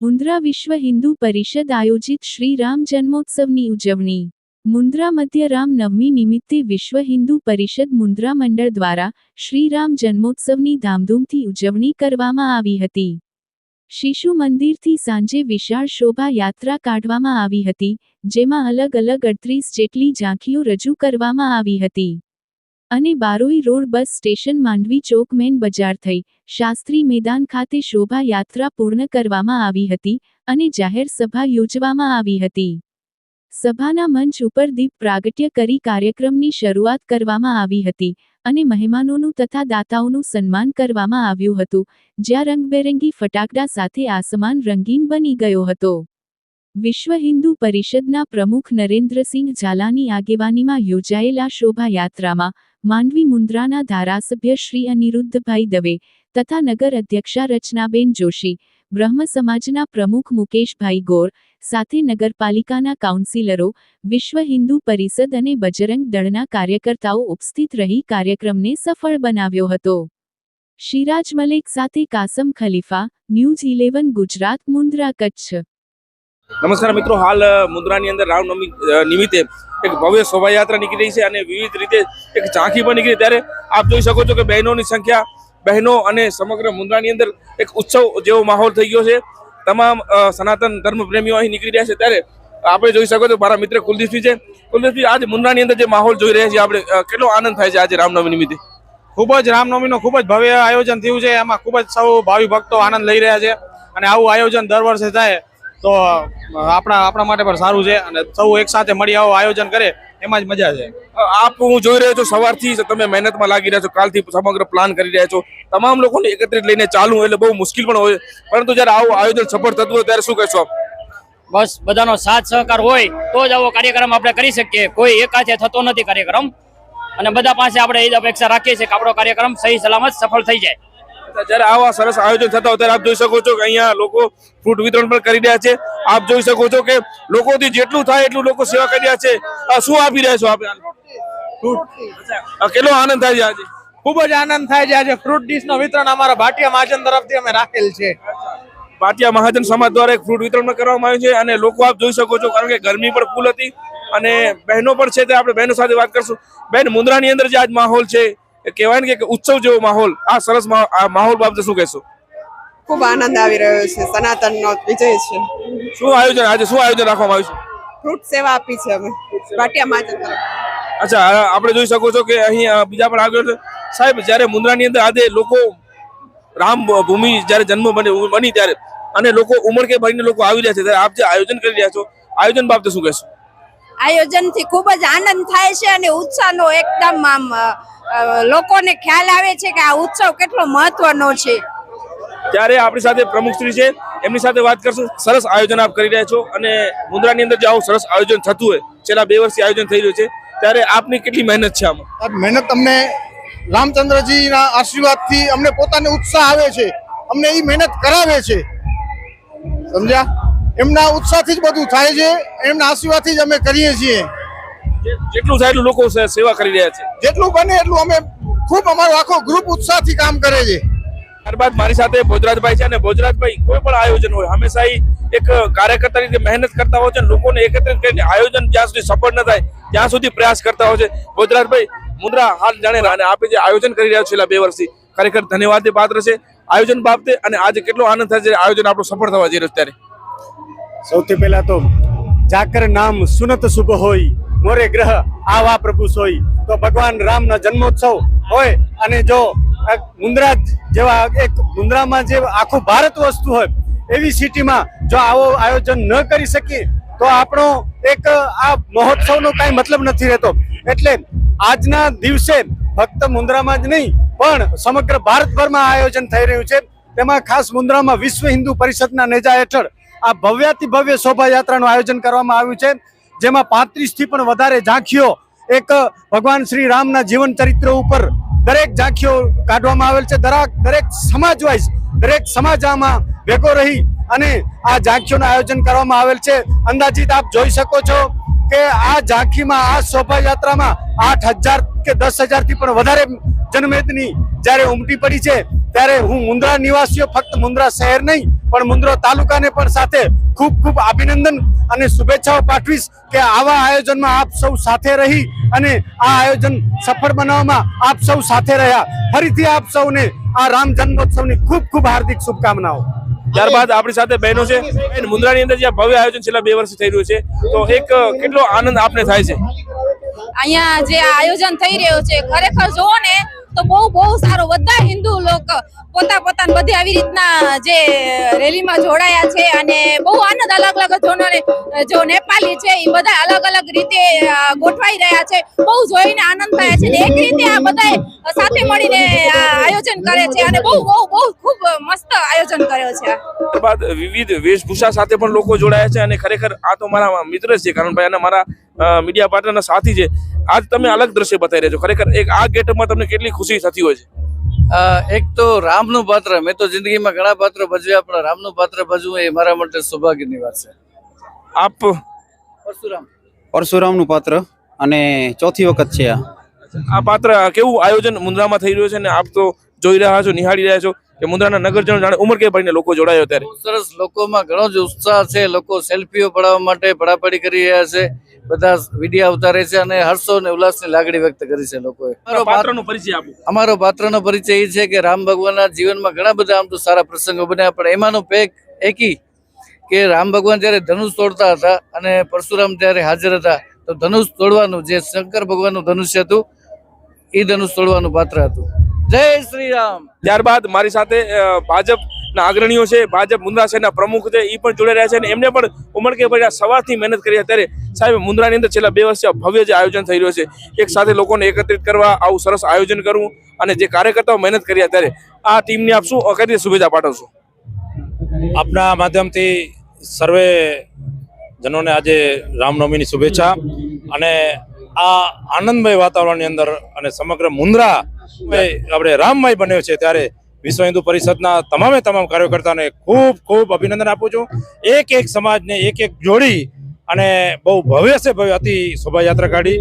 મુન્દ્રા વિશ્વ હિન્દુ પરિષદ આયોજિત શ્રી રામ જન્મોત્સવની ઉજવણી. મુન્દ્રા મધ્ય રામ નવમી નિમિત્તે વિશ્વ હિન્દુ પરિષદ મુન્દ્રા મંડળ દ્વારા શ્રી રામ જન્મોત્સવની ધામધૂમથી ઉજવણી કરવામાં આવી હતી. શિશુ મંદિરથી સાંજે વિશાળ શોભા યાત્રા કાઢવામાં આવી હતી, જેમાં અલગ અલગ અડત્રીસ જેટલી ઝાંખીઓ રજૂ કરવામાં આવી હતી. અને Baroi road bus station Mandvi ચોક મેન બજાર થઈ, શાસ્ત્રી મેદાન ખાતે શોભા યાત્રા પૂર્ણ કરવામાં આવી હતી અને જાહેર સભા યોજવામાં આવી હતી. સભાના મંચ ઉપર દીપ પ્રાગટ્ય કરી કાર્યક્રમની શરૂઆત કરવામાં આવી હતી અને મહેમાનોનું તથા દાતાઓનું સન્માન કરવામાં આવ્યું હતું, જ્યાં રંગબેરંગી ફટાકડા સાથે આસમાન રંગીન બની ગયો હતો. વિશ્વ હિન્દુ પરિષદના પ્રમુખ નરેન્દ્રસિંહ ઝાલાની આગેવાનીમાં યોજાયેલા શોભાયાત્રામાં માંડવી મુન્દ્રાના ધારાસભ્ય શ્રી અનિરુદ્ધભાઈ દવે તથા નગર અધ્યક્ષા રચનાબેન જોશી બ્રહ્મ સમાજના પ્રમુખ મુકેશભાઈ ગોર સાથે નગરપાલિકાના કાઉન્સિલરો, વિશ્વ હિન્દુ પરિષદ અને બજરંગ દળના કાર્યકર્તાઓ ઉપસ્થિત રહી કાર્યક્રમને સફળ બનાવ્યો હતો. શિરાજ મલેક સાથે કાસમ ખલીફા, ન્યૂઝ ઇલેવન, ગુજરાત, મુન્દ્રા, કચ્છ. નમસ્કાર મિત્રો, હાલ મુન્દ્રાની અંદર રામનવમી નિમિત્તે એક ભવ્ય શોભાયાત્રા નીકળી છે અને વિવિધ રીતે એક ઝાંખી પણ નીકળી ત્યારે આપ જોઈ શકો છો કે બહેનોની સંખ્યા બહેનો અને સમગ્ર મુન્દ્રાની અંદર એક ઉત્સવ જેવો માહોલ થઈ ગયો છે. તમામ સનાતન ધર્મ પ્રેમીઓ અહીં નીકળી રહ્યા છે. ત્યારે આપણે જોઈ શકો છો, મારા મિત્ર કુલદીપસિંહ છે. કુલદીપસિંહ, આજે મુન્દ્રાની અંદર જે માહોલ જોઈ રહ્યા છીએ આપણે કેટલો આનંદ થાય છે આજે રામનવમી નિમિત્તે? ખૂબ જ રામનવમીનું ખૂબ જ ભવ્ય આયોજન થયું છે. એમાં ખૂબ જ સૌ ભાવિ ભક્તો આનંદ લઈ રહ્યા છે. અને આવું આયોજન દર વર્ષે થાય તો આપણા આપણા માટે પણ સારું છે. અને સૌ એકસાથે મળી આવું આયોજન કરે એમાં જ મજા છે. આપ હું જોઈ રહ્યો છું, સવારથી તમે મહેનતમાં લાગી રહ્યા છો, કાલથી સમગ્ર પ્લાન કરી રહ્યા છો. તમામ લોકોને એકત્રિત લઈને ચાલુ એટલે બહુ મુશ્કેલ પણ હોય. પરંતુ જ્યારે આવું આયોજન સફળ થતું હોય ત્યારે શું કહેશો આપ? બસ, બધાનો સાથ સહકાર હોય તો જ આવો કાર્યક્રમ આપણે કરી શકીએ. કોઈ એકાથે થતો નથી કાર્યક્રમ. અને બધા પાસે આપણે એ જ અપેક્ષા રાખીએ છીએ કે આપણો કાર્યક્રમ સહી સલામત સફળ થઈ જાય. જ્યારે આવા સરસ આયોજન થતા હોય ત્યારે આપ જોઈ શકો છો કે અહીંયા લોકો ફ્રૂટ વિતરણ પણ કરી રહ્યા છે. આપ જોઈ શકો છો કે લોકોથી જેટલું થાય એટલું લોકો સેવા કરી રહ્યા છે. શું આપી રહ્યા છો આપે? કેટલો આનંદ થાય છે આજે? ખૂબ જ આનંદ થાય છે. આજે ફ્રૂટ ડીશનું વિતરણ અમારા ભાટિયા મહાજન તરફથી અમે રાખેલ છે. પાટિયા મહાજન સમાજ દ્વારા એક ફ્રૂટ વિતરણ કરવામાં આવ્યું છે અને લોકો આપ જોઈ શકો છો કારણ કે ગરમી પણ ફૂલ હતી અને બહેનો પણ છે તે આપણે બહેનો સાથે વાત કરશું. બેન મુન્દ્રાની અંદર જે આજ માહોલ છે કહેવાય ને કે ઉત્સવ જેવો માહોલ આ સરસ આ માહોલ બાબતે શું કહેશો? ખૂબ આનંદ આવી રહ્યો છે સનાતન નો વિજય છે. શું આયોજન આજે શું આયોજન રાખવામાં આવ્યું છે? ફ્રૂટ સેવા આપી છે અમે વાટિયા માતા તરફ. અચ્છા આપણે જોઈ શકો છો કે અહીં બીજા પણ આવ્યો છે. સાહેબ જ્યારે મુન્દ્રાની અંદર આજે લોકો રામ ભૂમિ જ્યારે જન્મ બની બની ત્યારે અને લોકો ઉમળકે ભરીને લોકો આવી રહ્યા છે ત્યારે આપ જે આયોજન કરી રહ્યા છો આયોજન બાબતે શું કહેશો? આયોજનથી ખૂબ જ આનંદ થાય છે અને ઉત્સાહનો એકદમ આમ લોકોને ખ્યાલ આવે છે કે આ ઉત્સવ કેટલો મહત્વનો છે. ત્યારે આપણી સાથે પ્રમુખશ્રી છે. એમની સાથે વાત કરશું. સરસ આયોજન આપ કરી રહ્યા છો અને મુન્દ્રાની અંદર જે આવું સરસ આયોજન થતું હોય છેલ્લા બે વર્ષથી આયોજન થઈ રહ્યું છે ત્યારે આપની કેટલી મહેનત છે આમાં? આ મહેનત અમને રામચંદ્રજીના આશીર્વાદથી અમને પોતાને ઉત્સાહ આવે છે. અમને એ મહેનત કરાવે છે. સમજ્યા? એમના ઉત્સાહથી જ બધું થાય છે એમના આશીર્વાદથી જ અમે કરીએ છીએ. જેટલું થાય એટલું લોકો સેવા કરી રહ્યા છે. જેટલું બને એટલું અમે ખૂબ અમારો આખો ગ્રુપ ઉત્સાહથી કામ કરે છે. ત્યારબાદ મારી સાથે ભોજરાજભાઈ છે અને ભોજરાજભાઈ કોઈ પણ આયોજન હોય હંમેશા એક કાર્યકર્તા તરીકે મહેનત કરતા હોય છે લોકોને એકત્રિત કરીને આયોજન જ્યાં સુધી સફળ ન થાય ત્યાં સુધી પ્રયાસ કરતા હોય છે. ભોજરાજભાઈ મુદ્રા હાલ જાણે અને આપે જે આયોજન કરી રહ્યા છો છેલ્લા બે વર્ષથી ખરેખર ધન્યવાદ પાત્ર છે. આયોજન બાબતે અને આજે કેટલો આનંદ થાય છે આયોજન આપણું સફળ થવા જઈ રહ્યું ત્યારે સૌથી પહેલા તો જાકર નામ સુનત શુભ હોય, મોરે ગ્રહ આવા પ્રભુ સોય. તો ભગવાન રામનો જન્મોત્સવ હોય અને જો આ મુન્દ્રા જેવા એક મુન્દ્રામાં જે આખું ભારત વસ્તુ હોય, એવી સિટીમાં જો આવો આયોજન ન કરી શકીએ, તો આપણો એક આ મહોત્સવનો કાંઈ મતલબ નથી રહેતો. એટલે આજના દિવસે ફક્ત મુન્દ્રામાં જ નહીં, પણ સમગ્ર ભારતભરમાં આયોજન થઈ રહ્યું છે. તેમાં ખાસ મુન્દ્રામાં વિશ્વ હિન્દુ પરિષદના નેજા હેઠળ આ ભવ્યાતિ ભવ્ય શોભાયાત્રાનું આયોજન કરવામાં આવ્યું છે. જેમાં પાંત્રીસથી પણ વધારે ઝાંખીઓ એક ભગવાન શ્રી રામના જીવન ચરિત્ર ઉપર દરેક ઝાંખીઓ કાઢવામાં આવેલ છે. દરેક દરેક સમાજ વાઇઝ દરેક સમાજ આમાં ભેગો રહી અને આ ઝાંખીઓનું આયોજન કરવામાં આવેલ છે. અંદાજિત આપ જોઈ શકો છો કે આ ઝાંખીમાં, આ શોભાયાત્રામાં આઠ હજાર કે દસ હજારથી પણ વધારે જનમેદની જ્યારે ઉમટી પડી છે ત્યારે હું મુન્દ્રા નિવાસીઓ ફક્ત મુન્દ્રા શહેર નહીં પણ મુન્દ્રા તાલુકાને પણ સાથે ખૂબ ખૂબ અભિનંદન અને શુભેચ્છાઓ પાઠવીશ કે આવા આયોજનમાં આપ સૌ સાથે રહી અને આ આયોજન સફળ બનાવવામાં આપ સૌ સાથે રહ્યા. ફરીથી આપ સૌને આ રામ જન્મોત્સવની ખૂબ ખૂબ હાર્દિક શુભકામનાઓ. ત્યારબાદ આપણી સાથે બહેનો છે. બેન, મુન્દ્રાની અંદર જે ભવ્ય આયોજન છેલ્લા બે વર્ષ થઈ રહ્યું છે તો એક કેટલો આનંદ આપને થાય છે? અહીંયા જે આયોજન થઈ રહ્યું છે ખરેખર જોવો ને તો બહુ બહુ સારો. બધા હિન્દુ લોકો પોતા પોતાની બધી આવી રીતના જે રેલીમાં જોડાયા છે અને બહુ આનંદ અલગ અલગ જોનોને જો નેપાલી છે એ બધા અલગ અલગ રીતે ગોઠવાઈ રહ્યા છે. બહુ જોઈને આનંદ થાય છે એક રીતે આ બધાએ સાથે મળીને આયોજન કરે છે અને બહુ બહુ બહુ ખૂબ મસ્ત આયોજન કર્યો છે બાદ વિવિધ વેશભૂષા સાથે પણ લોકો જોડાયા છે અને ખરેખર આ તો મારા મિત્ર છે. કારણ કરણભાઈ અને મારા મીડિયા પાર્ટનરના સાથી છે. આજ તમે અલગ દ્રશ્ય બતાવી રહ્યા છો. ખરેખર એક આ ગેટઅપમાં તમને કેટલી ખુશી થતી હોય છે? એક તો રામનું પાત્ર મેં તો જિંદગીમાં ઘણા પાત્રો ભજવ્યા પણ રામનું પાત્ર ભજવું એ મારા માટે સૌભાગ્યની વાત છે. આપ પરશુરામ. પરશુરામનું પાત્ર અને ચોથી વખત છે આ. આ પાત્ર કેવું આયોજન મુંદ્રામાં થઈ રહ્યું છે ને આપ તો જોઈ રહ્યા છો નિહાળી રહ્યા છો કે મુંદ્રાના નગરજનો જાણે ઉમર કે ભરીને લોકો જોડાયો ત્યારે સરસ લોકોમાં ઘણો જ ઉત્સાહ છે લોકો સેલ્ફીઓ પડાવવા માટે પડાપડી કરી રહ્યા છે. બધા વિડીયા ઉતારે છે અને હર્ષો અને ઉલ્લાસની લાગણી વ્યક્ત કરી છે લોકોએ. અમારો પાત્ર- પાત્રનો પરિચય આપો. અમારો પાત્રનો પરિચય એ છે કે રામ ભગવાનના જીવનમાં ઘણા બધા આમ તો સારા પ્રસંગો બન્યા પણ એમાંનો પેક એકી કે રામ ભગવાન જ્યારે ધનુષ તોડતા હતા અને પરશુરામ ત્યારે હાજર હતા તો ધનુષ તોડવાનું જે શંકર ભગવાનનું ધનુષ્ય હતું એ ધનુષ તોડવાનું પાત્ર હતું. જય શ્રી રામ. ત્યારબાદ મારી સાથે અ, ભાજપના અગ્રણીઓ છે, ભાજપ મુન્દ્રા શહેરના પ્રમુખ છે એ પણ જોડાઈ રહ્યા છે અને એમને પણ ઉમળકે ભર્યા સવારથી મહેનત કરી અત્યારે સાહેબ મુન્દ્રાની અંદર છેલ્લા બે વર્ષથી ભવ્ય જે આયોજન થઈ રહ્યું છે, એક સાથે લોકોને એકત્રિત કરવા આવું સરસ આયોજન કરવું અને જે કાર્યકર્તાઓ મહેનત કરી અત્યારે આ ટીમને આપ શું કઈ રીતે શુભેચ્છા પાઠવશો? આપના માધ્યમથી સર્વે જનોને આજે રામનવમીની શુભેચ્છા અને આ આનંદમય વાતાવરણની અંદર અને સમગ્ર મુન્દ્રા આપણે રામમય બન્યો છે ત્યારે વિશ્વ હિન્દુ પરિષદના તમામે તમામ કાર્યકર્તાને ખૂબ ખૂબ અભિનંદન આપું છું. એક એક સમાજને એક એક જોડી અને બહુ ભવ્ય છે ભવ્ય અતિ શોભાયાત્રા કાઢી.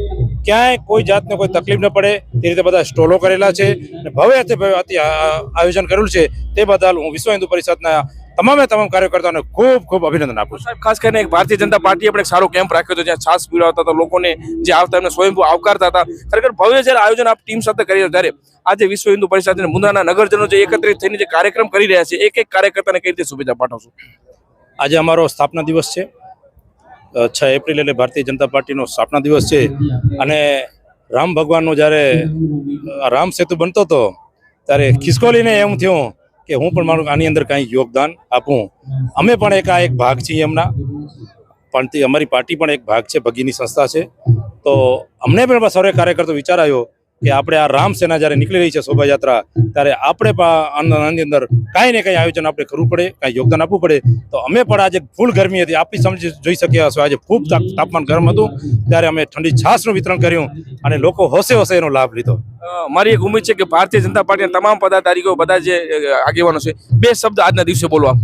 ક્યાંય કોઈ જાતને કોઈ તકલીફ ન પડે, તે રીતે બધા સ્ટોલો કરેલા છે અને ભવ્ય અતિ ભવ્ય અતિ આયોજન કરેલું છે. તે બદલ હું વિશ્વ હિન્દુ પરિષદના તમામે તમામ કાર્યકર્તાઓને ખૂબ ખૂબ અભિનંદન આપું સાહેબ ખાસ કરીને એક ભારતીય જનતા પાર્ટીએ પણ એક સારો કેમ્પ રાખ્યો હતો જ્યાં છાસ પીવડાવતા હતા લોકોને જે આવતા એમને સ્વયંભૂ આવકારતા હતા. ખરેખર ભવ્ય જ્યારે આયોજન આપ ટીમ સાથે કરી ત્યારે આજે વિશ્વ હિન્દુ પરિષદ અને મુંદ્રાના નગરજનો જે એકત્રિત થઈને જે કાર્યક્રમ કરી રહ્યા છે એક એક કાર્યકર્તાને કઈ રીતે શુભેચ્છા પાઠવશો? આજે અમારો સ્થાપના દિવસ છે. છ એપ્રિલ એટલે ભારતીય જનતા પાર્ટીનો સ્થાપના દિવસ છે. અને રામ ભગવાનનો જ્યારે રામ સેતુ બનતો હતો ત્યારે ખિસકોલીને એમ થયું કે હું પણ મારું આની અંદર કાંઈ યોગદાન આપું. અમે પણ એક આ એક ભાગ છીએ એમના. પણ તે અમારી પાર્ટી પણ એક ભાગ છે, ભગીની સંસ્થા છે. તો અમને પણ સર્વે કાર્યકર્તો વિચાર આવ્યો કે આપણે આ રામ સેના જ્યારે નીકળી રહી છે શોભાયાત્રા, ત્યારે આપણે પણ આની અંદર કાંઈ ને કાંઈ આયોજન આપણે કરવું પડે, કાંઈ યોગદાન આપવું પડે. તો અમે પણ આજે ફૂલ ગરમી હતી. આપી સમજી જોઈ શક્યા હશો, આજે ખૂબ તાપમાન ગરમ હતું. ત્યારે અમે ઠંડી છાશનું વિતરણ કર્યું અને લોકો હોશે હોશે એનો લાભ લીધો. મારી એક ઉમેદ છે કે ભારતીય જનતા પાર્ટીના તમામ પદાધિકારીઓ બધા જે આગેવાનો છે, બે શબ્દ આજના દિવસે બોલવા.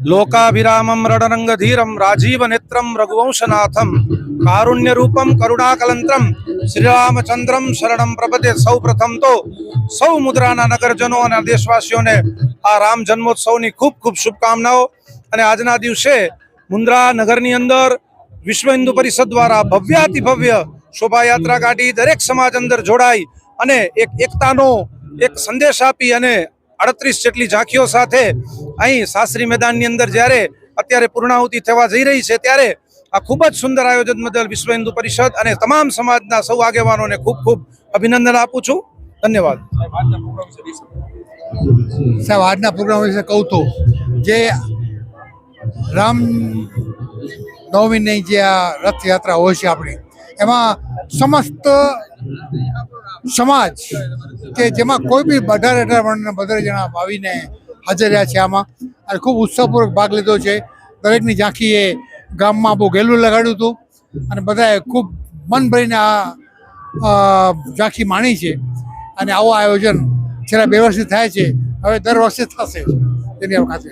લોકાભિરામમ રણરંગધીરમ રાજીવ નેત્રમ રઘુવંશનાથમ કારુણ્ય રૂપમ કરુણાકલંત્રમ શ્રીરામચંદ્રમ શરણમ પ્રપદે સૌ પ્રથમ તો સૌ મુદ્રાના નગરજનો અને દેશવાસીઓને આ રામ જન્મોત્સવની ખૂબ ખૂબ શુભકામનાઓ અને આજના દિવસે મુન્દ્રા નગરની અંદર વિશ્વ હિન્દુ પરિષદ દ્વારા ભવ્યાતિ ભવ્ય શોભાયાત્રા કાઢી દરેક સમાજ અંદર જોડાઈ અને એક એકતાનો એક સંદેશ આપી અને અડત્રીસ જેટલી ઝાંખીઓ સાથે અહીં સાસરી મેદાનની અંદર જ્યારે અત્યારે પૂર્ણાહુતિ થવા જઈ રહી છે, ત્યારે આ ખૂબ જ સુંદર આયોજન બદલ વિશ્વ હિન્દુ પરિષદ અને તમામ સમાજના સૌ આગેવાનોને ખૂબ ખૂબ અભિનંદન આપું છું. ધન્યવાદ. સાહેબ, આજના પ્રોગ્રામ વિશે કહું તો, જે રામ નવમીની જે આ રથયાત્રા હોય છે આપણી, એમાં સમસ્ત સમાજ કે જેમાં કોઈ બી અઢાર અઢાર વર્ણના બધા જણા આવીને હાજર રહ્યા છે આમાં. અને ખૂબ ઉત્સાહપૂર્વક ભાગ લીધો છે. દરેકની ઝાંખીએ ગામમાં બહુ ગેલું લગાડ્યું હતું. અને બધાએ ખૂબ મન ભરીને આ ઝાંખી માણી છે. અને આવું આયોજન છેલ્લા બે વર્ષથી થાય છે. હવે દર વર્ષે થશે. તેની ખાતે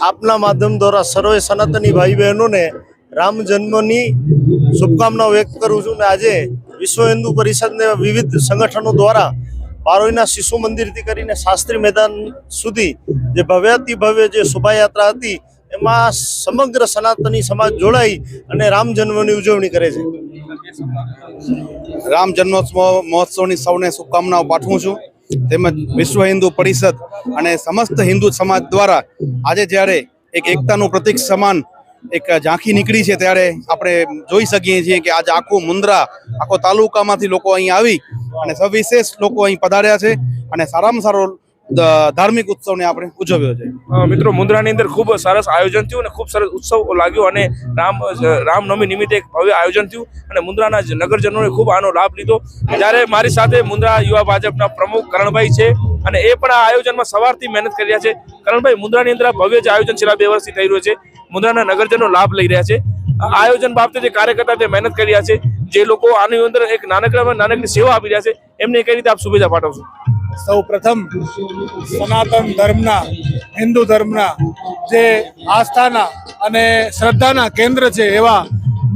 આપના માધ્યમ દ્વારા સર્વે સનાતની ભાઈ બહેનોને રામ જન્મની શુભકામનાઓ વ્યક્ત કરું છું ને આજે વિશ્વ હિન્દુ પરિષદને વિવિધ સંગઠનો દ્વારા બારોઈના શિશુ મંદિરથી કરીને શાસ્ત્રી મેદાન સુધી જે ભવ્યાતિ ભવ્ય જે શોભાયાત્રા હતી, એમાં સમગ્ર સનાતની સમાજ જોડાઈ અને રામ જન્મની ઉજવણી કરે છે. રામ જન્મોત્સવ મહોત્સવની સૌને શુભકામનાઓ પાઠવું છું. તેમજ વિશ્વ હિન્દુ પરિષદ અને સમસ્ત હિન્દુ સમાજ દ્વારા આજે જ્યારે એક એકતાનું પ્રતિક સમાન એક ઝાંખી નીકળી છે ત્યારે આપણે જોઈ શકીએ છીએ કે આજે આખું મુન્દ્રા, આખો તાલુકામાંથી લોકો અહીં આવી અને સવિશેષ લોકો અહીં પધાર્યા છે અને સારામાં સારો ધાર્મિક ઉત્સવને આપણે ઉજવ્યો છે. મિત્રો, મુન્દ્રાની અંદર ખૂબ સરસ આયોજન થયું અને ખૂબ સરસ ઉત્સવ લાગ્યો અને રામ રામનવમી નિમિત્તે એક ભવ્ય આયોજન થયું અને મુન્દ્રાના નગરજનોએ ખૂબ આનો લાભ લીધો. જ્યારે મારી સાથે મુન્દ્રા યુવા ભાજપના પ્રમુખ કરણભાઈ છે અને એ પણ આ આયોજનમાં સવારથી મહેનત કરી રહ્યા છે. કરણભાઈ, મુન્દ્રાની અંદર ભવ્ય જે આયોજન છેલ્લા બે વર્ષથી થઈ રહ્યું છે. મુન્દ્રાના નગરજનો લાભ લઈ રહ્યા છે. આયોજન બાબતે જે કાર્યકર્તા તે મહેનત કરી રહ્યા છે, જે લોકો આની અંદર એક નાનકડામાં નાનકડી સેવા આપી રહ્યા છે, એમને કઈ રીતે આપ શુભેચ્છા પાઠવશો? સૌ પ્રથમ સનાતન ધર્મના, હિન્દુ ધર્મના જે આસ્થાના અને શ્રદ્ધાના કેન્દ્ર છે એવા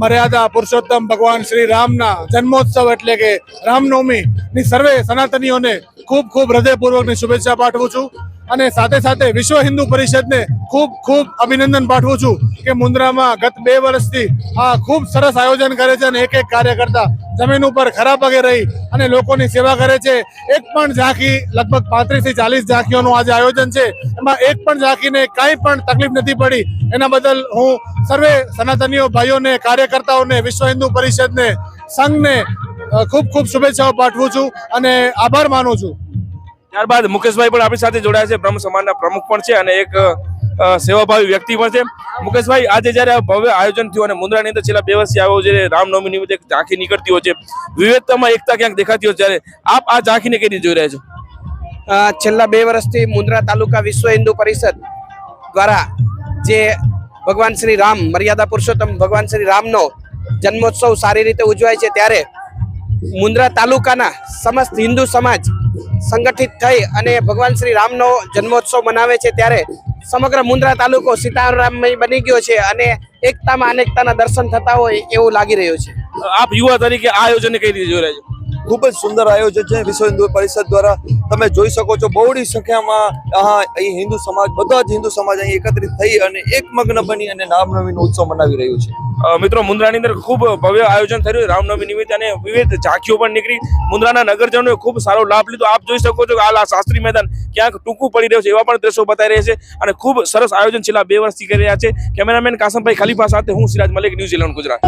મર્યાદા પુરુષોત્તમ ભગવાન શ્રી રામના જન્મોત્સવ એટલે કે રામનવમી ની સર્વે સનાતનીઓને ખૂબ ખૂબ હૃદયપૂર્વકની શુભેચ્છા પાઠવું છું અને સાથે સાથે વિશ્વ હિન્દુ પરિષદને ખૂબ ખૂબ અભિનંદન પાઠવું છું કે મુન્દ્રામાં ગત બે વર્ષથી આ ખૂબ સરસ આયોજન કરે છે અને એક એક કાર્યકર્તા જમીન ઉપર ખરા પગે રહી અને લોકોની સેવા કરે છે. એક પણ ઝાંખી, લગભગ પાંત્રીસથી ચાલીસ ઝાંખીઓનું આજે આયોજન છે. એમાં એક પણ ઝાંખીને કાંઈ પણ તકલીફ નથી પડી. એના બદલ હું સર્વે સનાતનીઓ ભાઈઓને, કાર્યકર્તાઓને, વિશ્વ હિન્દુ પરિષદને, સંઘને ખૂબ ખૂબ શુભેચ્છાઓ પાઠવું છું અને આભાર માનું છું. ત્યારબાદ મુકેશભાઈ પણ આપણી સાથે જોડાયા છે. બ્રહ્મ સમાજના પ્રમુખ પણ છે અને એક સેવાભાવી વ્યક્તિ પણ છે. મુકેશભાઈ આજે જ્યારે આ ભવ્ય આયોજન થયું અને મુન્દ્રાની અંદર છેલ્લા બે વર્ષથી આવ્યો છે રામનવમી નિમિત્તે એક ઝાંખી નીકળતી હોય છે વિવિધતામાં એકતા ક્યાંક દેખાતી હોય છે ત્યારે આપ આ ઝાંખીને કઈ રીતે જોઈ રહ્યા છો? છેલ્લા બે વર્ષથી મુન્દ્રા તાલુકા વિશ્વ હિન્દુ પરિષદ દ્વારા જે ભગવાન શ્રી રામ મર્યાદા પુરુષોત્તમ ભગવાન શ્રી રામનો જન્મોત્સવ સારી રીતે ઉજવાય છે ત્યારે મુન્દ્રા તાલુકાના સમસ્ત હિન્દુ સમાજ સંગઠિત થઈ અને ભગવાન શ્રી રામનો જન્મોત્સવ મનાવે છે ત્યારે સમગ્ર મુન્દ્રા તાલુકો સીતારામમય બની ગયો છે અને એકતામાં અનેકતાના દર્શન થતા હોય એવું લાગી રહ્યું છે. આપ યુવા તરીકે આ આયોજન કઈ રીતે જોઈ રહ્યા છો? ખૂબ જ સુંદર આયોજન છે. વિશ્વ હિન્દુ પરિષદ દ્વારા તમે જોઈ શકો છો બહોળી સંખ્યામાં આ અહીં હિન્દુ સમાજ બધા જ હિન્દુ સમાજ અહીં એકત્રિત થઈ અને એકમગ્ન બની અને રામનવમીનો ઉત્સવ મનાવી રહ્યું છે. મિત્રો, મુન્દ્રાની અંદર ખૂબ ભવ્ય આયોજન થયું રામનવમી નિમિત્તે અને વિવિધ ઝાંખીઓ પણ નીકળી. મુન્દ્રાના નગરજનોએ ખૂબ સારો લાભ લીધો. આપ જોઈ શકો છો કે આ શાસ્ત્રી મેદાન ક્યાંક ટૂંકું પડી રહ્યું છે એવા પણ દ્રશ્યો બતાવી રહ્યા છે અને ખૂબ સરસ આયોજન છેલ્લા બે વર્ષથી કરી રહ્યા છે. કેમેરામેન કાસમભાઈ ખલીફા સાથે હું સિરાજ મલિક, ન્યૂઝીલેન્ડ, ગુજરાત.